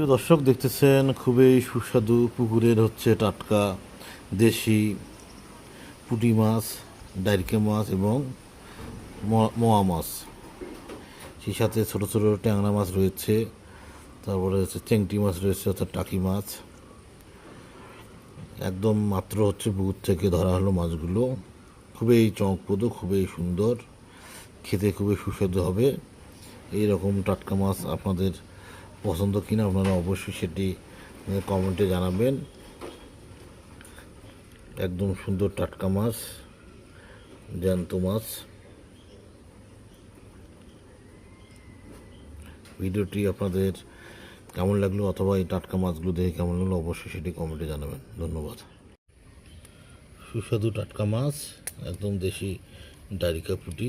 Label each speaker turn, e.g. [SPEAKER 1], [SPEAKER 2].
[SPEAKER 1] প্রিয় দর্শক, দেখতেছেন খুবই সুস্বাদু পুকুরের হচ্ছে টাটকা দেশি পুঁটি মাছ, ডাইরকে মাছ এবং মোয়া মাছ। সেই সাথে ছোটো ছোটো ট্যাংরা মাছ রয়েছে, তারপরে হচ্ছে চেংটি মাছ রয়েছে, অর্থাৎ টাকি মাছ। একদম মাত্র হচ্ছে পুকুর থেকে ধরা হলো মাছগুলো। খুবই চমকপ্রদ, খুবই সুন্দর, খেতে খুবই সুস্বাদু হবে। এই রকম টাটকা মাছ আপনাদের পছন্দ কিনা আপনারা অবশ্যই সেটি কমেন্টে জানাবেন। একদম সুন্দর টাটকা মাছ, জ্যান্ত মাছ। ভিডিওটি আপনাদের কেমন লাগল, অথবা এই টাটকা মাছগুলো দেখে কেমন লাগল, অবশ্যই সেটি কমেন্টে জানাবেন। ধন্যবাদ। সুস্বাদু টাটকা মাছ, একদম দেশি ডারিকা পুঁটি।